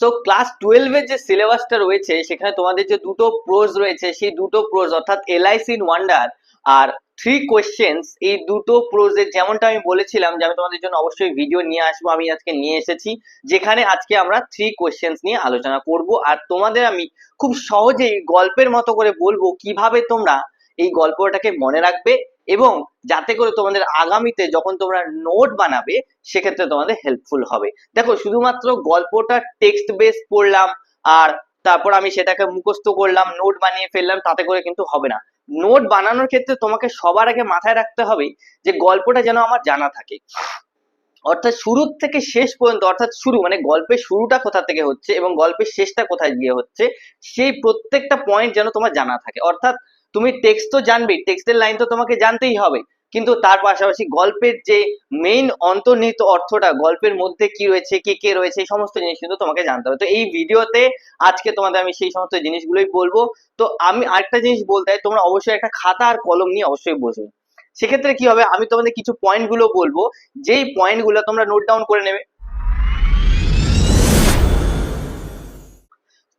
So class টুয়েলভের যে সিলেবাসটা রয়েছে, সেখানে তোমাদের যে দুটো প্রোজ রয়েছে, সেই দুটো প্রোজ অর্থাৎ এলআইসি ইন ওয়ান্ডার আর থ্রি কোয়েশ্চেন্স এই দুটো প্রোজের যেমনটা আমি বলেছিলাম যে আমি তোমাদের জন্য অবশ্যই ভিডিও নিয়ে আসব, আমি আজকে নিয়ে এসেছি, যেখানে আজকে আমরা থ্রি কোয়েশ্চেন্স নিয়ে আলোচনা করব। আর তোমাদের আমি খুব সহজেই গল্পের মতো করে বলব কীভাবে তোমরা এই গল্পটাকে মনে রাখবে এবং যাতে করে তোমাদের আগামীতে যখন তোমরা নোট বানাবে, সেক্ষেত্রে তোমাদের হেল্পফুল হবে। দেখো, শুধুমাত্র গল্পটা টেক্সট বেস পড়লাম, আর তারপর আমি সেটাকে মুখস্থ করলাম নোট বানিয়ে ফেললাম, তাতে করে কিন্তু হবে না। নোট বানানোর ক্ষেত্রে তোমাকে সবার আগে মাথায় রাখতে হবে যে গল্পটা যেন আমার জানা থাকে। অর্থাৎ শুরু থেকে শেষ পর্যন্ত, অর্থাৎ শুরু মানে গল্পের শুরুটা কোথা থেকে হচ্ছে এবং গল্পের শেষটা কোথায় গিয়ে হচ্ছে, সেই প্রত্যেকটা পয়েন্ট যেন তোমার জানা থাকে। অর্থাৎ তুমি টেক্সট তো জানবেই টেক্সটের লাইন তো তোমাকে জানতেই হবে। কিন্তু তার পাশাপাশি গল্পের যে মেইন অন্তর্নিহিত অর্থটা, গল্পের মধ্যে কি রয়েছে, কে কে রয়েছে, এই সমস্ত জিনিস কিন্তু তোমাকে জানতে হবে। তো এই ভিডিওতে আজকে তোমাদের আমি সেই সমস্ত জিনিসগুলোই বলব। তো আমি আরেকটা জিনিস বলতে হয় তোমরা অবশ্যই একটা খাতা আর কলম নিয়ে অবশ্যই বসবে। সেক্ষেত্রে কি হবে, আমি তোমাদের কিছু পয়েন্টগুলো বলব। যেই পয়েন্টগুলো তোমরা নোট ডাউন করে নেবে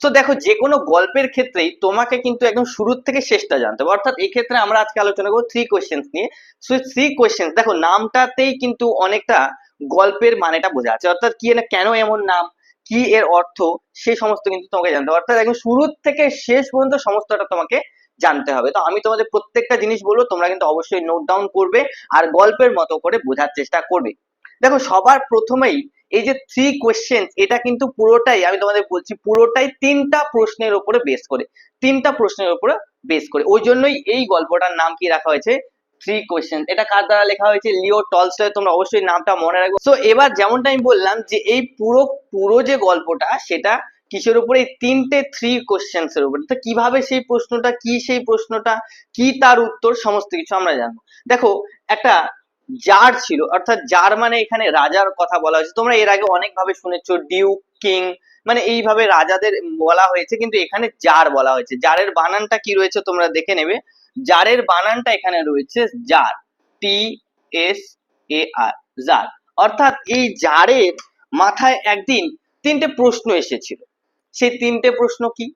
তো দেখো যে কোনো গল্পের ক্ষেত্রেই তোমাকে কিন্তু একদম শুরুর থেকে শেষটা জানতে হবে। অর্থাৎ এই ক্ষেত্রে আমরা আজকে আলোচনা করব থ্রি কোয়েশ্চেন্স নিয়ে। সো থ্রি কোয়েশ্চেন্স দেখো, নামটাতেই কিন্তু অনেকটা গল্পের মানেটা বোঝা আছে অর্থাৎ কি না কেন এমন নাম? কি এর অর্থ? সেই সমস্ত কিন্তু তোমাকে জানতে হবে। অর্থাৎ একদম শুরুর থেকে শেষ পর্যন্ত সমস্তটা তোমাকে জানতে হবে। তো আমি তোমাদের প্রত্যেকটা জিনিস বলব, তোমরা কিন্তু অবশ্যই নোট ডাউন করবে আর গল্পের মতো করে বোঝার চেষ্টা করবে। দেখো, সবার প্রথমেই এই যে থ্রি কোয়েশ্চেন এটা কিন্তু পুরোটাই আমি তোমাদের বলছি, পুরোটাই তিনটা প্রশ্নের উপরে বেস করে, তিনটা প্রশ্নের উপরে বেস করে। ওই জন্যই এই গল্পটার নাম কি রাখা হয়েছে? থ্রি কোয়েশ্চেন এটা কার দ্বারা লেখা হয়েছে? লিও টলস্টয় তোমরা অবশ্যই নামটা মনে রাখবে। তো এবার যেমনটা আমি বললাম যে এই পুরো পুরো যে গল্পটা, সেটা কিসের উপরে? তিনটে থ্রি কোশ্চেন্স এর উপরে। তো কীভাবে সেই প্রশ্নটা, কি সেই প্রশ্নটা, কি তার উত্তর, সমস্ত কিছু আমরা জানব। দেখো, একটা জার ছিল, অর্থাৎ জার মানে এখানে রাজার কথা বলা হয়েছে। তোমরা এর আগে অনেক ভাবে শুনেছো ডিউক কিং মানে এইভাবে রাজাদের বলা হয়েছে, কিন্তু এখানে জার বলা হয়েছে। জারের বানানটা কি রয়েছে তোমরা দেখে নেবে। জারের বানানটা এখানে রয়েছে tsar T S A R tsar অর্থাৎ এই জারের মাথায় একদিন তিনটে প্রশ্ন এসেছিল। সেই তিনটে প্রশ্ন কি?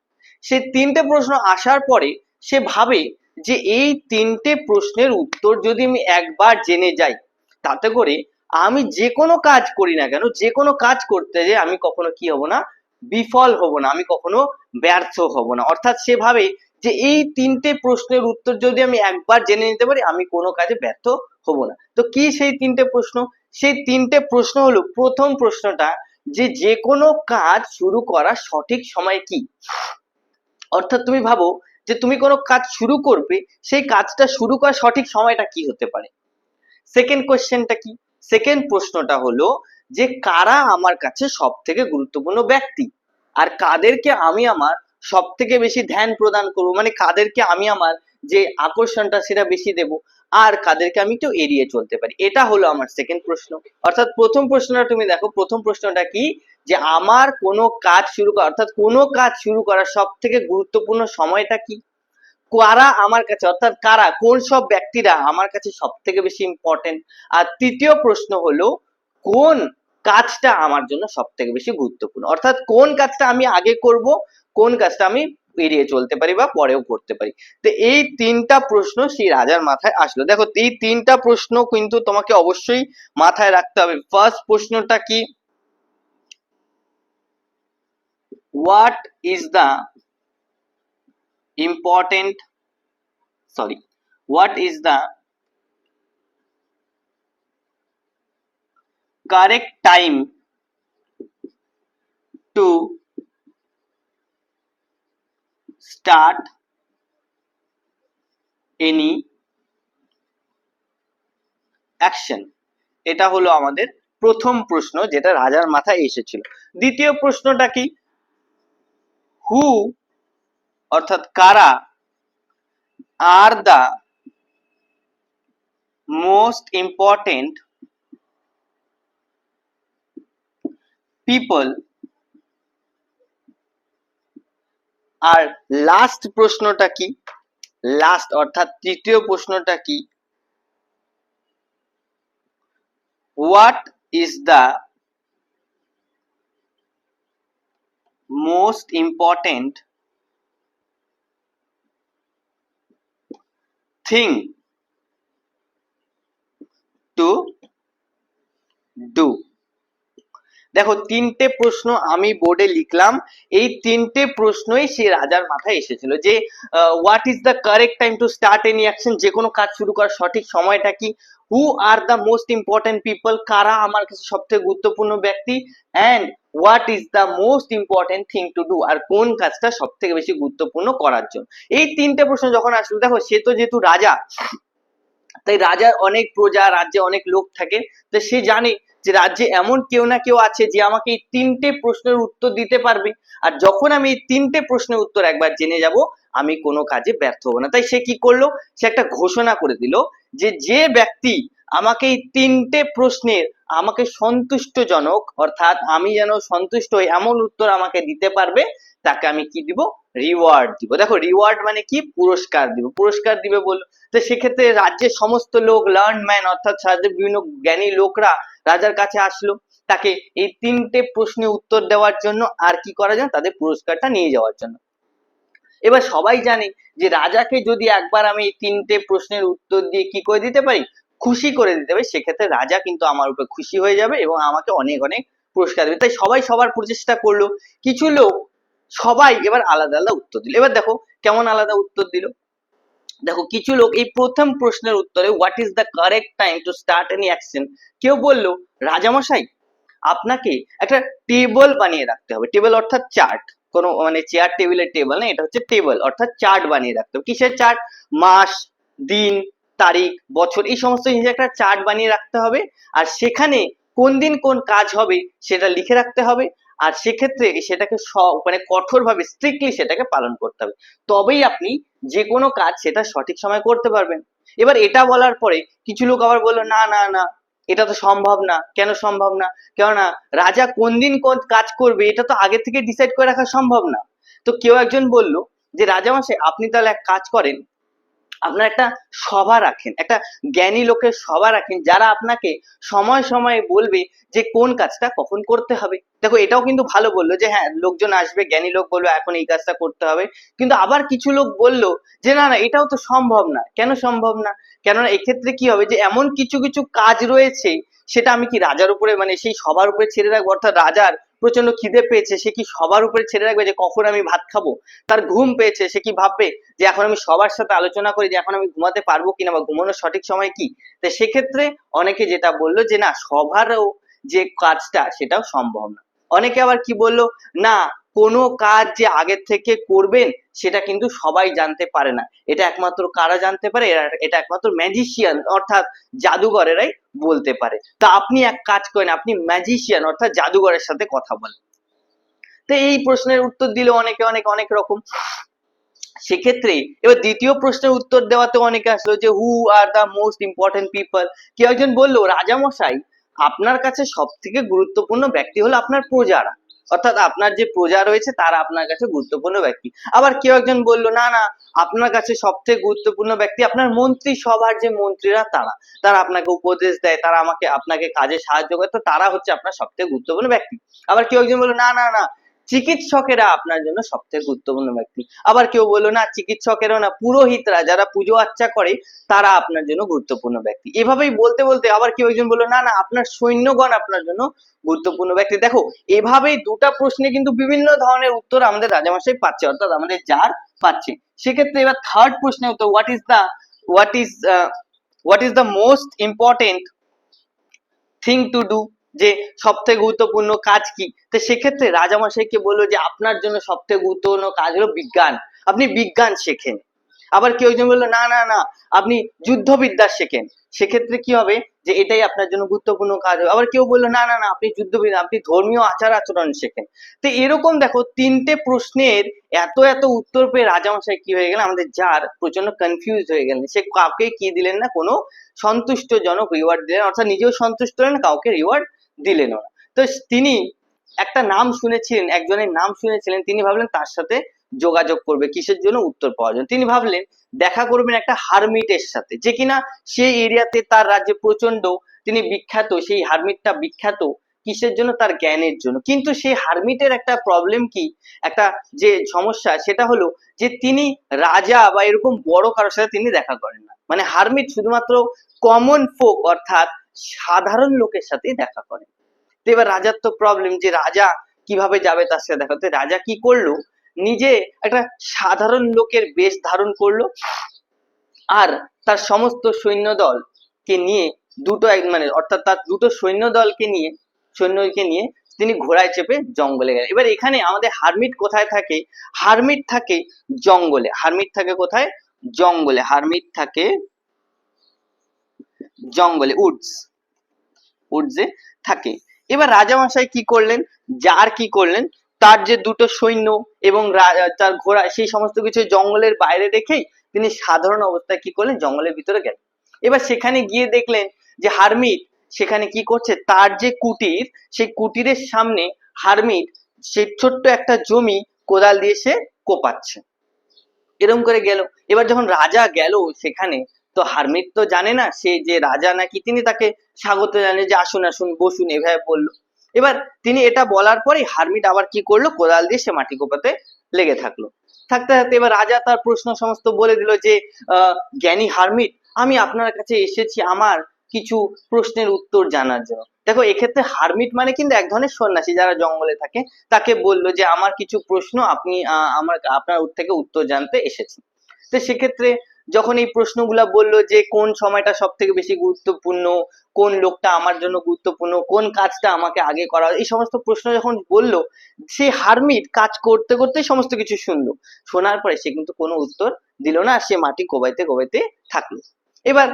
সেই তিনটে প্রশ্ন আসার পরে সে ভাবে যে এই তিনটে প্রশ্নের উত্তর যদি আমি একবার জেনে যাই, তাতে করে আমি যে কোনো কাজ করি না কেন, যে কোনো কাজ করতে যে আমি কখনো কি হব না, বিফল হব না, আমি কখনো ব্যর্থ হব না। অর্থাৎ সে ভাবে যে এই তিনটে প্রশ্নের উত্তর যদি আমি একবার জেনে নিতে পারি, আমি কোনো কাজে ব্যর্থ হব না। তো কি সেই তিনটে প্রশ্ন? সেই তিনটে প্রশ্ন হলো, প্রথম প্রশ্নটা যে যে কোনো কাজ শুরু করার সঠিক সময় কি? অর্থাৎ তুমি ভাবো যে তুমি কোনো কাজ শুরু করবে, সেই কাজটা শুরু করার সঠিক সময়টা কি হতে পারে? সেকেন্ড কোশ্চেনটা কি? সেকেন্ড প্রশ্নটা হলো যে কারা আমার কাছে সব থেকে গুরুত্বপূর্ণ ব্যক্তি? আর কাদেরকে আমি আমার সব থেকে বেশি ধ্যান প্রদান করব? মানে কাদেরকে আমি আমার যে আকর্ষণটা সেটা বেশি দেব? আর কাদেরকে আমি একটু এড়িয়ে চলতে পারি? এটা হলো আমার সেকেন্ড প্রশ্ন। অর্থাৎ প্রথম প্রশ্নটা তুমি দেখো, প্রথম প্রশ্নটা কি? যে আমার কোনো কাজ শুরু করা, অর্থাৎ কোনো কাজ শুরু করার সব থেকে গুরুত্বপূর্ণ সময়টা কি? কারা আমার কাছে, অর্থাৎ কারা, কোন সব ব্যক্তিরা আমার কাছে সব থেকে বেশি ইম্পর্টেন্ট আর তৃতীয় প্রশ্ন হলো, কোন কাজটা আমার জন্য সব থেকে বেশি গুরুত্বপূর্ণ? অর্থাৎ কোন কাজটা আমি আগে করব, কোন কাজটা আমি এড়িয়ে চলতে পারি বা পরেও করতে পারি? তো এই তিনটা প্রশ্ন সেই রাজার মাথায় আসলো। দেখো, এই তিনটা প্রশ্ন কিন্তু তোমাকে অবশ্যই মাথায় রাখতে হবে। ফার্স্ট প্রশ্নটা কি? What is the important sorry what is the correct time to start any action এটা হলো আমাদের প্রথম প্রশ্ন যেটা রাজার মাথায় এসেছিল দ্বিতীয় প্রশ্নটা কি হু অর্থাৎ কারা are the most important people R last প্রশ্নটা কি? লাস্ট অর্থাৎ তৃতীয় প্রশ্নটা কি? What is the most important thing to do দেখো, তিনটে প্রশ্ন আমি বোর্ডে লিখলাম। এই তিনটে প্রশ্নই সেই রাজার মাথায় এসেছিল যে what is the correct time to start any action যে কোনো কাজ শুরু করার সঠিক সময়টা কি? Who are the most important people কারা আমার কাছে সব থেকে গুরুত্বপূর্ণ ব্যক্তি? And what is the most important thing to do আর কোন কাজটা সব থেকে বেশি গুরুত্বপূর্ণ করার জন্য? এই তিনটে প্রশ্ন যখন আসলো, দেখো, সে তো যেহেতু রাজা তাই রাজার অনেক প্রজা, রাজ্যে অনেক লোক থাকে। তো সে জানে যে রাজ্যে এমন কেউ না কেউ আছে যে আমাকে এই তিনটে প্রশ্নের উত্তর দিতে পারবে। আর যখন আমি এই তিনটে প্রশ্নের উত্তর একবার জেনে যাব, আমি কোনো কাজে ব্যর্থ হব না। তাই সে কি করল? সে একটা ঘোষণা করে দিল যে যে ব্যক্তি আমাকে এই তিনটে প্রশ্নের আমাকে সন্তুষ্টজনক, অর্থাৎ আমি যেন সন্তুষ্ট হই, এমন উত্তর আমাকে দিতে পারবে, তাকে আমি কি দিব? রিওয়ার্ড দিব। দেখো রিওয়ার্ড মানে কি? পুরস্কার দিব। পুরস্কার দিবে বল, তো সেক্ষেত্রে রাজ্যের সমস্ত লোক লার্ন ম্যান অর্থাৎ রাজ্যের বিভিন্ন জ্ঞানী লোকরা রাজার কাছে আসলো। তাকে এই তিনটে প্রশ্নের উত্তর দেওয়ার জন্য আর কি করা যায়? তাদের পুরস্কারটা নিয়ে যাওয়ার জন্য। এবার সবাই জানে যে রাজাকে যদি একবার আমি এই তিনটে প্রশ্নের উত্তর দিয়ে কি করে দিতে পারি? খুশি করে দিতে পারি। সেক্ষেত্রে রাজা কিন্তু আমার উপর খুশি হয়ে যাবে এবং আমাকে অনেক অনেক পুরস্কার দেবে। তাই সবাই সবার প্রচেষ্টা করল। কিছু লোক সবাই এবার আলাদা আলাদা উত্তর দিল। এবার দেখো কেমন আলাদা উত্তর দিল? দেখো কিছু লোক এই প্রথম প্রশ্নের উত্তরে what is the correct time to start any action কেউ বলল, রাজামশাই, আপনাকে একটা টেবল বানিয়ে রাখতে হবে। টেবল অর্থাৎ চার্ট কোনো মানে চেয়ার টেবিলের টেবল না, এটা হচ্ছে টেবল অর্থাৎ চার্ট বানিয়ে রাখতে হবে। কিসের চার্ট মাস, দিন, তারিখ, বছর, এই সমস্ত জিনিস একটা চার্ট বানিয়ে রাখতে হবে। আর সেখানে কোন দিন কোন কাজ হবে সেটা লিখে রাখতে হবে। আর সেক্ষেত্রে সেটাকে মানে কঠোরভাবে স্ট্রিক্টলি সেটাকে পালন করতে হবে। তবেই আপনি যে কোনো কাজ সেটা সঠিক সময় করতে পারবেন। এবার এটা বলার পরে কিছু লোক আবার বলল, না না না, এটা তো সম্ভব না। কেন সম্ভব না? কেননা রাজা কোন দিন কোন কাজ করবে, এটা তো আগে থেকে ডিসাইড করে রাখা সম্ভব না। তো কেউ একজন বলল যে, রাজামশাই, আপনি তাহলে এক কাজ করেন আপনার একটা সভা রাখেন, একটা জ্ঞানী লোকের সভা রাখেন, যারা আপনাকে সময় সময়ে বলবে যে কোন কাজটা কখন করতে হবে। দেখো, এটাও কিন্তু ভালো বলল যে হ্যাঁ লোকজন আসবে, জ্ঞানী লোক বলল এখন এই কাজটা করতে হবে। কিন্তু আবার কিছু লোক বলল যে, না না, এটাও তো সম্ভব না। কেন সম্ভব না? কেননা এক্ষেত্রে কি হবে যে এমন কিছু কিছু কাজ রয়েছে, সেটা আমি কি রাজার উপরে মানে সেই সবার উপরে ছেড়ে রাখব? অর্থাৎ রাজার প্রচণ্ড খিদে পেয়েছে, সে কি সবার উপরে ছেড়ে রাখবে যে কখন আমি ভাত খাব? তার ঘুম পেয়েছে, সে কি ভাববে যে এখন আমি সবার সাথে আলোচনা করি, যে এখন আমি ঘুমাতে পারব কিনা বা ঘুমানোর সঠিক সময় কি? তো সেক্ষেত্রে অনেকে যেটা বলল যে না সবারও যে কাজটা, সেটাও সম্ভব না। অনেকে আবার কি বলল, না কোনো কাজ যে আগের থেকে করবেন, সেটা কিন্তু সবাই জানতে পারে না। এটা একমাত্র কারা জানতে পারে? এটা একমাত্র ম্যাজিশিয়ান অর্থাৎ জাদুঘরেরাই বলতে পারে। তা আপনি এক কাজ করেন, আপনি ম্যাজিশিয়ান অর্থাৎ জাদুঘরের সাথে কথা বলেন। তো এই প্রশ্নের উত্তর দিলে অনেকে, অনেক অনেক রকম। সেক্ষেত্রে এবার দ্বিতীয় প্রশ্নের উত্তর দেওয়াতে অনেকে আসলো যে who are the most important people কেউ একজন বলল, রাজামশাই, আপনার কাছে সব থেকে গুরুত্বপূর্ণ ব্যক্তি হলো আপনার প্রজারা। অর্থাৎ আপনার যে প্রজা রয়েছে, তারা আপনার কাছে গুরুত্বপূর্ণ ব্যক্তি। আবার কেউ একজন বলল, না না, আপনার কাছে সবথেকে গুরুত্বপূর্ণ ব্যক্তি আপনার মন্ত্রী সভার যে মন্ত্রীরা, তারা। তারা আপনাকে উপদেশ দেয়, তারা আমাকে আপনাকে কাজে সাহায্য করে। তো তারা হচ্ছে আপনার সবথেকে গুরুত্বপূর্ণ ব্যক্তি। আবার কেউ একজন বলল, না না না চিকিৎসকেরা আপনার জন্য সব থেকে গুরুত্বপূর্ণ ব্যক্তি। আবার কেউ বলল, না, চিকিৎসকেরাও না, পুরোহিতরা যারা পুজো আর্চা করে, তারা আপনার জন্য গুরুত্বপূর্ণ ব্যক্তি। এভাবেই বলতে বলতে আবার কেউ একজন বলল, না না, আপনার সৈন্যগণ আপনার জন্য গুরুত্বপূর্ণ ব্যক্তি। দেখো, এভাবেই দুটা প্রশ্নে কিন্তু বিভিন্ন ধরনের উত্তর আমাদের রাজামশাই পাচ্ছে, অর্থাৎ আমাদের যার পাচ্ছে। সেক্ষেত্রে এবার থার্ড প্রশ্নে হতো what is the what is what is the most important thing to do যে সব থেকে গুরুত্বপূর্ণ কাজ কি? তো সেক্ষেত্রে রাজামশাইকে বলল যে, আপনার জন্য সব থেকে গুরুত্বপূর্ণ কাজ হলো বিজ্ঞান। আপনি বিজ্ঞান শেখেন। আবার কেউ একজন বলল, না না না, আপনি যুদ্ধবিদ্যা শেখেন। সেক্ষেত্রে কি হবে? যে এটাই আপনার জন্য গুরুত্বপূর্ণ কাজ হবে। আবার কেউ বলল, না না না, আপনি যুদ্ধবিদ্যা, আপনি ধর্মীয় আচার আচরণ শেখেন। তো এরকম দেখো তিনটে প্রশ্নের এত এত উত্তর পেয়ে রাজামশাই কি হয়ে গেল আমাদের যার প্রচণ্ড কনফিউজ হয়ে গেলেন। সে কাউকে কি দিলেন না? কোনো সন্তুষ্টজনক রিওয়ার্ড দিলেন অর্থাৎ নিজেও সন্তুষ্ট হলেন, কাউকে রিওয়ার্ড দিলেন না তো তিনি একটা নাম শুনেছিলেন, একজনের নাম শুনেছিলেন, তিনি ভাবলেন তার সাথে যোগাযোগ করবে, কিসের জন্য উত্তর পাওয়ার জন্য। তিনি ভাবলেন, দেখা করবেন একটা হারমিটের সাথে, যে কিনা সেই এরিয়াতে তার রাজ্যে প্রচণ্ড তিনি বিখ্যাত, সেই হারমিটটা বিখ্যাত, কিসের জন্য? তার জ্ঞানের জন্য। কিন্তু সেই হারমিটের একটা প্রবলেম কি? একটা যে সমস্যা, সেটা হলো যে তিনি রাজা বা এরকম বড় কারোর সাথে তিনি দেখা করেন না। মানে হারমিট শুধুমাত্র কমন ফোক অর্থাৎ সাধারণ লোকের সাথেই দেখা করেন তো এবার রাজার তো প্রবলেম যে রাজা কীভাবে যাবে তার সাথে দেখা। রাজা কি করল? নিজে একটা সাধারণ লোকের বেশ ধারণ করল আর তার সমস্ত সৈন্যদলকে নিয়ে দুটো এক মানে অর্থাৎ তার দুটো সৈন্য দলকে নিয়ে, সৈন্যকে নিয়ে তিনি ঘোড়ায় চেপে জঙ্গলে গেলেন। এবার এখানে আমাদের হারমিট কোথায় থাকে? হারমিট থাকে জঙ্গলে। হারমিট থাকে কোথায়? জঙ্গলে। হারমিট থাকে জঙ্গলে, উডস, উডসে থাকে। এবার রাজামশাই কি করলেন? যার কি করলেন? তার যে দুটো সৈন্য এবং তার ঘোড়া, সেই সমস্ত কিছু জঙ্গলের বাইরে রেখেই তিনি সাধারণ অবস্থায় কি করলেন? জঙ্গলের ভিতরে গেলেন। এবার সেখানে গিয়ে দেখলেন যে হারমিট সেখানে কি করছে? তার যে কুটির, সেই কুটিরের সামনে হারমিট সে ছোট্ট একটা জমি কোদাল দিয়ে সে কোপাচ্ছে। এরকম করে গেল। এবার যখন রাজা গেল সেখানে তো হারমিট তো জানে না, সে যে রাজা নাকি তিনি তাকে স্বাগত জানে যে আসুন আসুন, বসুন, এভাবে বলল। এবার তিনি এটা বলার পরে হারমিট আবার কি করল, কোদাল দিয়ে সে মাটি কোপাতে লেগে থাকল। থাকতে থাকতে এবার রাজা তার প্রশ্ন সমস্ত বলে দিল যে জ্ঞানী হারমিট আমি আপনার কাছে এসেছি আমার কিছু প্রশ্নের উত্তর জানার জন্য। দেখো, এক্ষেত্রে হারমিট মানে কিন্তু এক ধরনের সন্ন্যাসী, যারা জঙ্গলে থাকে, তাকে বলল যে, আমার কিছু প্রশ্ন, আপনি আমার, আপনার থেকে উত্তর জানতে এসেছি তো সেক্ষেত্রে যখন এই প্রশ্নগুলা বলল যে কোন সময়টা সব থেকে বেশি গুরুত্বপূর্ণ, কোন লোকটা আমার জন্য গুরুত্বপূর্ণ, কোন কাজটা আমাকে আগে করা, এই সমস্ত প্রশ্ন যখন বলল, সে হারমিট কাজ করতে করতে সমস্ত কিছু শুনলো। শোনার পরে সে কিন্তু কোনো উত্তর দিল না, সে মাটি কোবাইতে কোবাইতে থাকল। এবার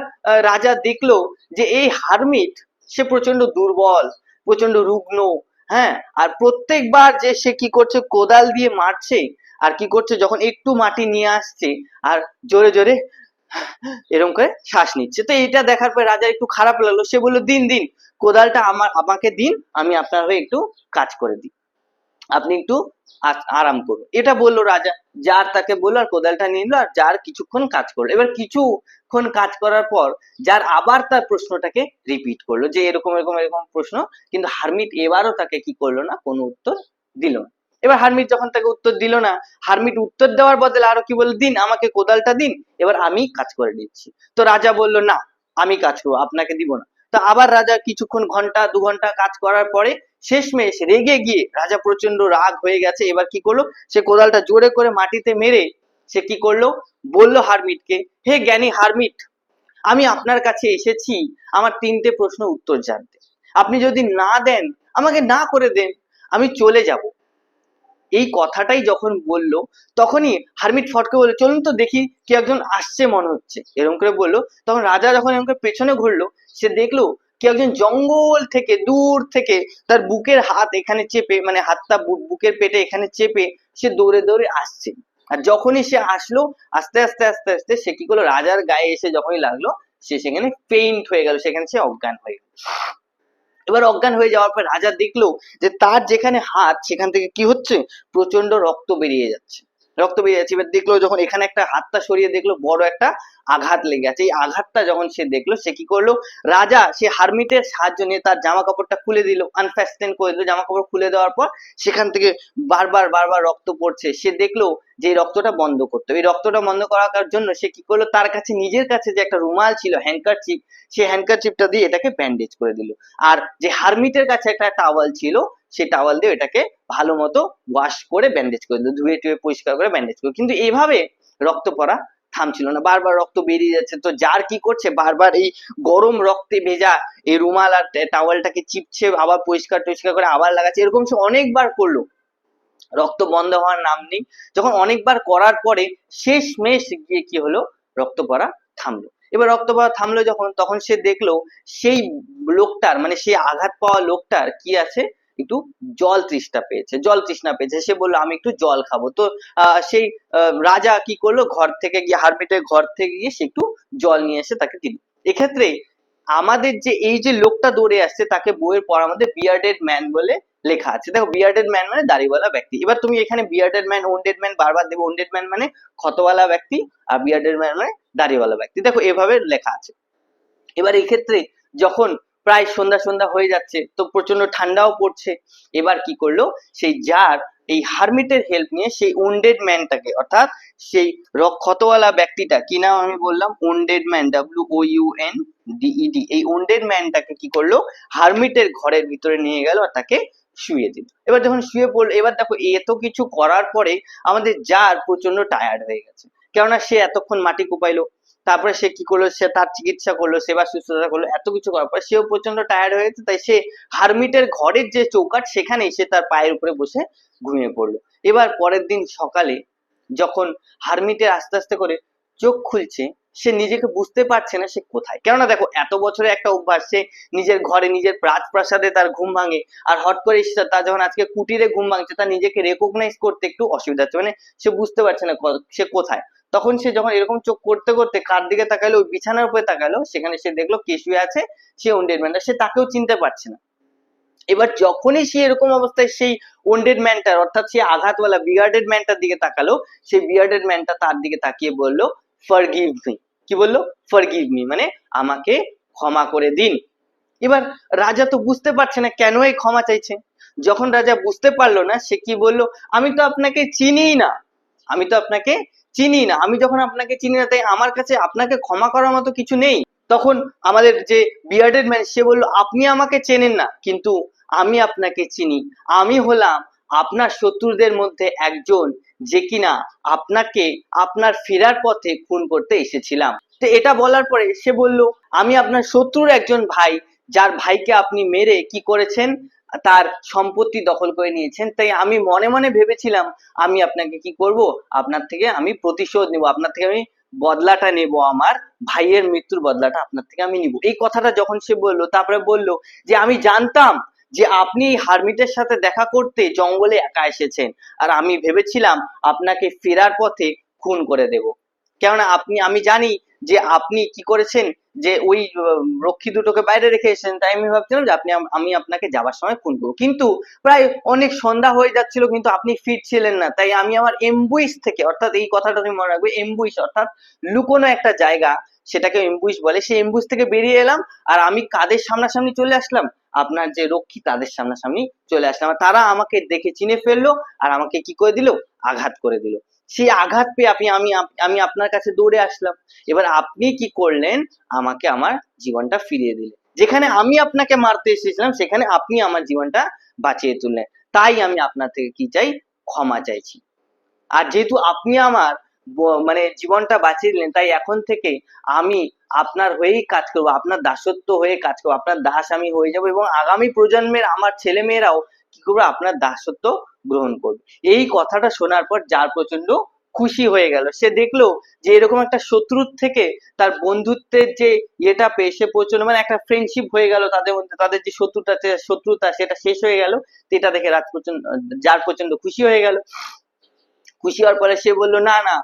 রাজা দেখল যে এই হারমিট, সে প্রচণ্ড দুর্বল প্রচণ্ড রুগ্ন হ্যাঁ আর প্রত্যেকবার যে সে কি করছে, কোদাল দিয়ে মারছে আর কি করছে? যখন একটু মাটি নিয়ে আসছে আর জোরে জোরে এরকম করে শ্বাস নিচ্ছে। তো এটা দেখার পর রাজা একটু খারাপ লাগল। সে বলল, দিন দিন, কোদালটা আমার আমাকে দিন, আমি আপনার হয়ে একটু কাজ করে দিই। আপনি একটু আরাম করুন। এটা বলল রাজা। যার তাকে বলল আর কোদালটা নিয়ে নিলো আর যার কিছুক্ষণ কাজ করল। এবার কিছুক্ষণ কাজ করার পর যার আবার তার প্রশ্নটাকে রিপিট করল যে এরকম এরকম এরকম প্রশ্ন। কিন্তু হারমিট এবারও তাকে কি করল না? কোনো উত্তর দিল না। এবার হারমিট যখন তাকে উত্তর দিল না হারমিট উত্তর দেওয়ার বদলে আরও কি বলল, দিন, আমাকে কোদালটা দিন, এবার আমি কাজ করে দিচ্ছি তো রাজা বলল, না, আমি কাজ করব, আপনাকে দিব না। তো আবার রাজা কিছুক্ষণ ঘণ্টা, দু ঘণ্টা কাজ করার পরে শেষমেশ রেগে গিয়ে রাজা প্রচণ্ড রাগ হয়ে গেছে। এবার কি করল, সে কোদালটা জোরে করে মাটিতে মেরে সে কি করল, বলল হারমিটকে হে জ্ঞানী হারমিট আমি আপনার কাছে এসেছি, আমার তিনটে প্রশ্ন উত্তর জানতে। আপনি যদি না দেন, আমাকে না করে দেন, আমি চলে যাব। এই কথাটাই যখন বলল, তখনই হারমিট ফটকে বলে চলুন তো দেখি কি একজন আসছে মনে হচ্ছে। এরকম করে বলল। তখন রাজা যখন এরকম করে পেছনে ঘুরলো, সে দেখল কি একজন জঙ্গল থেকে, দূর থেকে তার বুকের হাত এখানে চেপে মানে হাতটা বুকের পেটে এখানে চেপে সে দৌড়ে দৌড়ে আসছে। আর যখনই সে আসলো, আস্তে আস্তে আস্তে আস্তে সে কি করল? রাজার গায়ে এসে যখনই লাগল, সে সেখানে পেইন্ট হয়ে গেল, সেখানে সে অজ্ঞান হয়ে গেল। এবার অজ্ঞান হয়ে যাওয়ার পর রাজা দেখল যে তার যেখানে হাত, সেখান থেকে কি হচ্ছে? প্রচণ্ড রক্ত বেরিয়ে যাচ্ছে। রক্ত বেরিয়ে যাচ্ছে। এবার দেখল যখন এখানে একটা হাতটা সরিয়ে দেখল, বড় একটা আঘাত লেগে আছে এই আঘাতটা যখন সে দেখল, সে কি করল? রাজা সে হারমিটের সাহায্য নিয়ে তার জামা কাপড়টা খুলে দিল আনফ্যাস্টেন করে দিল। জামা কাপড় খুলে দেওয়ার পর সেখান থেকে বারবার বারবার রক্ত পড়ছে। সে দেখল যে রক্তটা বন্ধ করতে এই রক্তটা বন্ধ করার জন্য সে কি করল? তার কাছে, নিজের কাছে যে একটা রুমাল ছিল হ্যান্ডকারচিপ সেই হ্যান্ডকারচিপটা দিয়ে এটাকে ব্যান্ডেজ করে দিল। আর যে হারমিটের কাছে একটা টাওয়াল ছিল সেই টাওয়াল দিয়ে এটাকে ভালো মতো ওয়াশ করে ব্যান্ডেজ করে দিল, ধুয়ে টুয়ে পরিষ্কার করে ব্যান্ডেজ করে কিন্তু এভাবে রক্ত পড়া থামছিল না, বারবার রক্ত বেরিয়ে যাচ্ছে। তো যার কি করছে? বারবার এই গরম রক্তে ভেজা এই রুমাল আর টাওয়ালটাকে চিপছে, আবার পরিষ্কার টরিষ্কার করে আবার লাগাচ্ছে। এরকম সে অনেকবার করল। রক্ত বন্ধ হওয়ার নাম নেই। যখন অনেকবার করার পরে শেষ মেশ গিয়ে কি হলো? রক্ত পড়া থামলো। এবার রক্ত পড়া থামলো যখন, তখন সে দেখল সেই লোকটার মানে সেই আঘাত পাওয়া লোকটার কি আছে? একটু জল তৃষ্ণা পেয়েছে, জল তৃষ্ণা পেয়েছে। সে বলল, আমি একটু জল খাব। তো সেই রাজা কি করল? ঘর থেকে গিয়ে, হারমিটের ঘর থেকে গিয়ে সে একটু জল নিয়ে এসে তাকে দিল। এক্ষেত্রে আমাদের যে, এই যে লোকটা দৌড়ে আসছে, তাকে বইয়ের পড়ার মধ্যে বিয়ার্ডেড ম্যান বলে লেখা আছে। দেখো, বিয়ার্ডেড ম্যান মানে দাড়িওয়ালা ব্যক্তি। এবার তুমি এখানে বিয়ার্ডেড ম্যান, ওন্ডেড ম্যান, বারবার দেবো। ওন্ডেড ম্যান মানে ক্ষতওয়ালা ব্যক্তি আর বিয়ার্ডেড ম্যান মানে দাড়িওয়ালা ব্যক্তি। দেখো, এভাবে লেখা আছে। এবার এই ক্ষেত্রে যখন প্রায় সন্ধ্যা সন্ধ্যা হয়ে যাচ্ছে, তো প্রচণ্ড ঠান্ডাও পড়ছে। এবার কি করল? সেই জার এই হারমিটের হেল্প নিয়ে সেই উন্ডেড ম্যানটাকে অর্থাৎ সেই ক্ষতওয়ালা ব্যক্তিটা, কি নাম আমি বললাম? Wounded man W O U N D E D এই উন্ডেড ম্যানটাকে কি করল? হারমিটের ঘরের ভিতরে নিয়ে গেল আর তাকে শুয়ে দিল। এবার যখন শুয়ে পড়ল, এবার দেখো এত কিছু করার পরে আমাদের জার প্রচণ্ড টায়ার্ড হয়ে গেছে। কেননা সে এতক্ষণ মাটি কুপাইলো, তারপরে সে কি করল? সে তার চিকিৎসা করল, সেবা শুশ্রূষা করল, এত কিছু করার পর সেও প্রচণ্ড টায়ার্ড হয়ে গেছে, তাই সে হারমিটের ঘরের যে চৌকাট সেখানে সে তার পায়ের উপরে বসে ঘুমিয়ে পড়ল। এবার পরের দিন সকালে যখন হারমিটের আস্তে আস্তে করে চোখ খুলছে, সে নিজেকে বুঝতে পারছে না সে কোথায়। কেননা দেখো, এত বছরে একটা অভ্যাস, সে নিজের ঘরে নিজের প্রাসাদে তার ঘুম ভাঙে, আর হট করে সে- তার যখন আজকে কুটিরে ঘুম ভাঙছে, তার নিজেকে রেকগনাইজ করতে একটু অসুবিধা হচ্ছে। মানে সে বুঝতে পারছে না সে কোথায়। তখন সে যখন এরকম চোখ করতে করতে কার দিকে তাকালো, ওই বিছানার উপরে তাকালো, সেখানে সে দেখল কে আছে, সে ওন্ডেড ম্যানটা সে তাকেও চিনতে পারছে না। এবার যখনই সে এরকম অবস্থায় সেই ওন্ডেড ম্যানটার অর্থাৎ সেই আঘাতওয়ালা বিয়ার্ডেড ম্যানটার দিকে তাকালো সেই বিয়ার্ডেড ম্যানটা তার দিকে তাকিয়ে বলল ফরগিভ মি কি বলল? ফরগিভ মি মানে আমাকে ক্ষমা করে দিন। এবার রাজা তো বুঝতে পারছে না কেন এই ক্ষমা চাইছে। যখন রাজা বুঝতে পারল না, সে কি বলল? আমি তো আপনাকে চিনিই না। আমি তো আপনাকে চিনি না। আমি যখন আপনাকে চিনি না, তাই আমার কাছে আপনাকে ক্ষমা করার মতো কিছু নেই। তখন আমাদের যে বিয়ার্ডেড ম্যান সে বলল, আপনি আমাকে চেনেন না, কিন্তু আমি আপনাকে চিনি। আমি হলাম আপনার শত্রুদের মধ্যে একজন যে কিনা আপনাকে আপনার ফেরার পথে খুন করতে এসেছিলাম। তো এটা বলার পরে সে বলল, আমি আপনার শত্রুর একজন ভাই, যার ভাইকে আপনি মেরে কি করেছেন? তার সম্পত্তি দখল করে নিয়েছেন। তাই আমি মনে মনে ভেবেছিলাম, আমি আপনাকে কি করব? আপনার থেকে আমি প্রতিশোধ নেব, আপনার থেকে আমি বদলাটা নেব, আমার ভাইয়ের মৃত্যুর বদলাটা আপনার থেকে আমি নিব। এই কথাটা যখন সে বলল, তারপরে বলল যে, আমি জানতাম যে আপনি এই হারমিটের সাথে দেখা করতে জঙ্গলে একা এসেছেন, আর আমি ভেবেছিলাম আপনাকে ফেরার পথে খুন করে দেব। কেননা আপনি, আমি জানি যে আপনি কি করেছেন, যে ওই রক্ষী দুটোকে বাইরে রেখে এসেছেন, তাই আমি ভাবছিলাম যে আপনি, আমি আপনাকে যাবার সময় খুন করব। কিন্তু প্রায় অনেক সন্ধ্যা হয়ে যাচ্ছিল, কিন্তু আপনি ফিট ছিলেন না। তাই আমি আমার এমবুইস থেকে, অর্থাৎ এই কথাটা তুমি মনে রাখবে এমবুইস অর্থাৎ লুকোনো একটা জায়গা, সেটাকে এমবুইস বলে। সেই এমবুইস থেকে বেরিয়ে এলাম, আর আমি কাদের সামনাসামনি চলে আসলাম? আপনার যে রক্ষী, তাদের সামনাসামনি চলে আসলাম। তারা আমাকে দেখে চিনে ফেলল, আর আমাকে কি করে দিল? আঘাত করে দিল। সেই আঘাত পেয়ে আপনি, আমি আমি আপনার কাছে দৌড়ে আসলাম। এবার আপনি কি করলেন? আমাকে আমার জীবনটা ফিরিয়ে দিলেন। যেখানে আমি আপনাকে মারতে এসেছিলাম, সেখানে আপনি আমার জীবনটা বাঁচিয়ে তুললেন। তাই আমি আপনার থেকে কি চাই? ক্ষমা চাইছি। আর যেহেতু আপনি আমার মানে জীবনটা বাঁচিয়ে দিলেন, তাই এখন থেকে আমি আপনার হয়েই কাজ করব, আপনার দাসত্ব হয়ে কাজ করব, আপনার দাস আমি হয়ে যাব এবং আগামী প্রজন্মের আমার ছেলে মেয়েরাও কি করবে? আপনার দাসত্ব গ্রহণ করবে। এই কথাটা শোনার পর যার প্রচণ্ড খুশি হয়ে গেল। সে দেখল যে এরকম একটা শত্রুর থেকে তার বন্ধুত্বের যে ইয়েটা পেয়ে সে প্রচণ্ড মানে একটা ফ্রেন্ডশিপ হয়ে গেল তাদের মধ্যে। তাদের যে শত্রুটা শত্রুতা সেটা শেষ হয়ে গেল। এটা দেখে রাজ প্রচণ্ড যার প্রচণ্ড খুশি হয়ে গেল। খুশি হওয়ার পরে সে বলল না না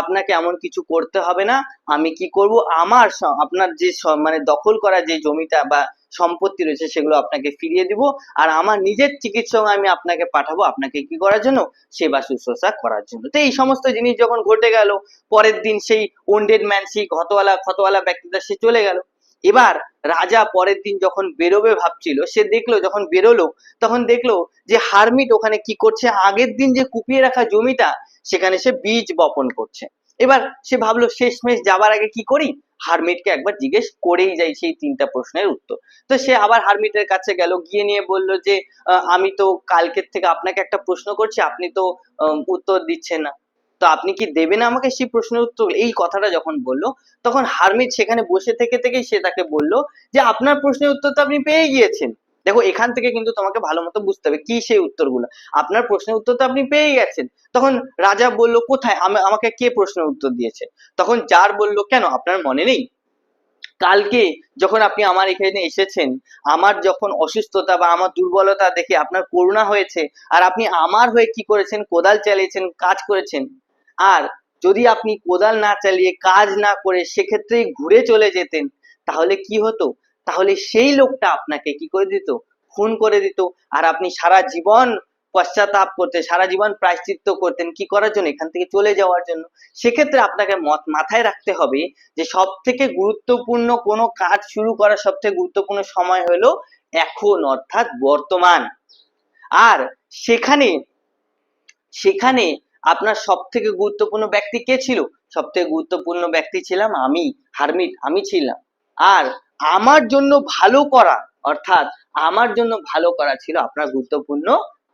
আপনাকে এমন কিছু করতে হবে না। আমি কি করব? আমার আপনার যে মানে দখল করা যে জমিটা বা সম্পত্তি রয়েছে, সেগুলো আপনাকে ফিরিয়ে দিব। আর আমার নিজের চিকিৎসক আমি আপনাকে পাঠাবো আপনাকে কি করার জন্য? সেবা শুশ্রূষা করার জন্য। তো এই সমস্ত জিনিস যখন ঘটে গেল, পরের দিন সেই ওন্ডেড ম্যান সেই ক্ষতওয়ালা ক্ষতওয়ালা ব্যক্তিটা, সে চলে গেল। এবার রাজা পরের দিন যখন বেরোবে ভাবছিল, সে দেখল, যখন বেরোলো, তখন দেখল যে হারমিট ওখানে কি করছে? আগের দিন যে কুপিয়ে রাখা জমিটা সেখানে সে বীজ বপন করছে। এবার সে ভাবলো, শেষমেশ যাবার আগে কি করি? হারমিটকে একবার জিজ্ঞেস করেই যাই সেই তিনটা প্রশ্নের উত্তর। তো সে আবার হারমিটের কাছে গেল, গিয়ে নিয়ে বলল যে আমি তো কালকের থেকে আপনাকে একটা প্রশ্ন করছি, আপনি তো উত্তর দিচ্ছেন না। তো আপনি কি দেবেন আমাকে সেই প্রশ্নের উত্তর? এই কথাটা যখন বলল, তখন হারমিট সেখানে বসে থেকে, থেকেই সে তাকে বলল যে, আপনার প্রশ্নের উত্তর তো আপনি পেয়ে গিয়েছেন। দেখো, এখান থেকে কিন্তু তোমাকে ভালো মতো বুঝতে হবে কি সেই উত্তরগুলো। আপনার প্রশ্নের উত্তর তো আপনি পেয়ে গেছেন। তখন রাজা বলল, কোথায়? আমা- আমাকে কে প্রশ্নের উত্তর দিয়েছে? তখন যার বলল, কেন? আপনার মনে নেই? কালকে যখন আপনি আমার এখানে এসেছেন, আমার যখন অসুস্থতা বা আমার দুর্বলতা দেখে আপনার করুণা হয়েছে, আর আপনি আমার হয়ে কি করেছেন, কোদাল চালিয়েছেন, কাজ করেছেন, আর যদি আপনি কোদাল না চালিয়ে কাজ না করে সেক্ষেত্রেই ঘুরে চলে যেতেন, তাহলে কি হতো? তাহলে সেই লোকটা আপনাকে কি করে দিত? খুন করে দিত। আর আপনি সারা জীবন পশ্চাতাপ করতেন সারা জীবন প্রায়শ্চিত্ত করতেন, কি করার জন্য? এখান থেকে চলে যাওয়ার জন্য। সেক্ষেত্রে আপনাকে মত- মাথায় রাখতে হবে যে সব থেকে গুরুত্বপূর্ণ কোনো কাজ শুরু করার সব থেকে গুরুত্বপূর্ণ সময় হলো এখন, অর্থাৎ বর্তমান। আর সেখানে সেখানে আপনার সব থেকে গুরুত্বপূর্ণ ব্যক্তি কে ছিল? সব থেকে গুরুত্বপূর্ণ ব্যক্তি ছিলাম আমি, হারমিট, আমি ছিলাম। আর আমার জন্য ভালো করা, অর্থাৎ আমার জন্য ভালো করা ছিল আপনার গুরুত্বপূর্ণ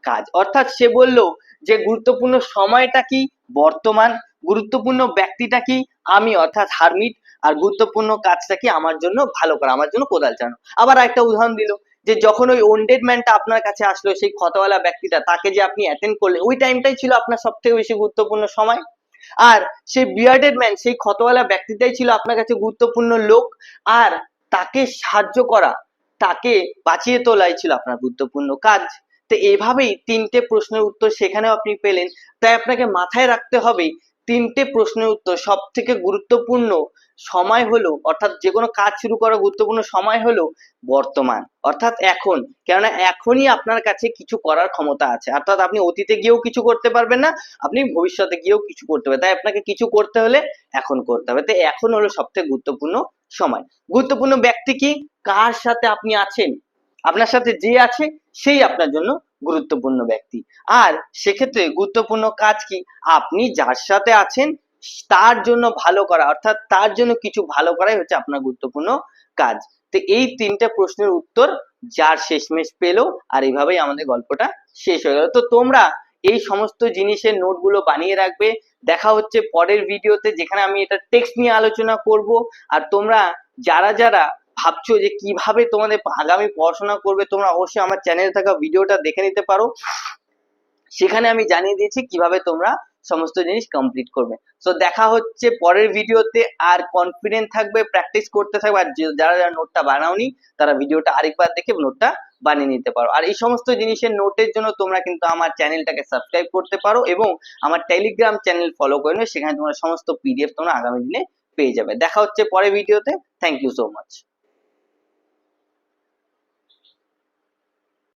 কাজ। অর্থাৎ সে বলল যে গুরুত্বপূর্ণ সময়টা কি? বর্তমান গুরুত্বপূর্ণ ব্যক্তিটা কি? আমি, অর্থাৎ হারমিট, আর গুরুত্বপূর্ণ কাজটা কি? আমার জন্য ভালো করা, আমার জন্য কোদাল চালানো। আবার একটা উদাহরণ দিল যে যখন ওই ওন্ডেড ম্যানটা আপনার কাছে আসলো, সেই ক্ষতওয়ালা ব্যক্তিটা, তাকে যে আপনি অ্যাটেন্ড করলেন, ওই টাইমটাই ছিল আপনার সব থেকে বেশি গুরুত্বপূর্ণ সময়। আর সেই বিয়ার্ডেড ম্যান সেই ক্ষতওয়ালা ব্যক্তিটাই ছিল আপনার কাছে গুরুত্বপূর্ণ লোক। আর তাকে সাহায্য করা, তাকে বাঁচিয়ে তোলাই ছিল আপনার গুরুত্বপূর্ণ কাজ। তো এইভাবেই তিনটে প্রশ্নের উত্তর সেখানেও আপনি পেলেন। তাই আপনাকে মাথায় রাখতে হবে, তিনটে প্রশ্নের উত্তর সব থেকে গুরুত্বপূর্ণ সময় হলো, অর্থাৎ যে কোনো কাজ শুরু করার গুরুত্বপূর্ণ সময় হলো বর্তমান, অর্থাৎ এখন। কেননা এখনই আপনার কাছে কিছু করার ক্ষমতা আছে। অর্থাৎ আপনি অতীতে গিয়েও কিছু করতে পারবেন না, আপনি ভবিষ্যতে গিয়েও কিছু করতে পারবেন। তাই আপনাকে কিছু করতে হলে এখন করতে হবে। তো এখন হলো সব থেকে গুরুত্বপূর্ণ সময়। গুরুত্বপূর্ণ ব্যক্তি কি? কার সাথে আপনি আছেন? আপনার সাথে যে আছে, সেই আপনার জন্য গুরুত্বপূর্ণ ব্যক্তি। আর সেক্ষেত্রে গুরুত্বপূর্ণ কাজ কি? আপনি যার সাথে আছেন, তার জন্য ভালো করা, অর্থাৎ তার জন্য কিছু ভালো করাই হচ্ছে আপনার গুরুত্বপূর্ণ কাজ। তো এই তিনটা প্রশ্নের উত্তর যার শেষমেশ পেল, আর এইভাবেই আমাদের গল্পটা শেষ হয়ে গেল। তো তোমরা এই সমস্ত জিনিসের নোটগুলো বানিয়ে রাখবে। দেখা হচ্ছে পরের ভিডিওতে যেখানে আমি এটা টেক্সট নিয়ে আলোচনা করব। আর তোমরা যারা যারা ভাবছ যে কীভাবে তোমাদের আগামী পড়াশোনা করবে, তোমরা অবশ্যই আমার চ্যানেলে থাকা ভিডিওটা দেখে নিতে পারো। সেখানে আমি জানিয়ে দিয়েছি কীভাবে তোমরা সমস্ত জিনিস কমপ্লিট করবে। তো দেখা হচ্ছে পরের ভিডিওতে আর কনফিডেন্ট থাকবে প্র্যাকটিস করতে থাকবে। আর যারা যারা নোটটা বানাওনি, তারা ভিডিওটা আরেকবার দেখে নোটটা বানিয়ে নিতে পারো। আর এই সমস্ত জিনিসের নোটের জন্য তোমরা কিন্তু আমার চ্যানেলটাকে সাবস্ক্রাইব করতে পারো এবং আমার টেলিগ্রাম চ্যানেল ফলো করে সেখানে তোমরা সমস্ত পিডিএফ তোমরা আগামী দিনে পেয়ে যাবে। দেখা হচ্ছে পরের ভিডিওতে থ্যাংক ইউ সো মাচ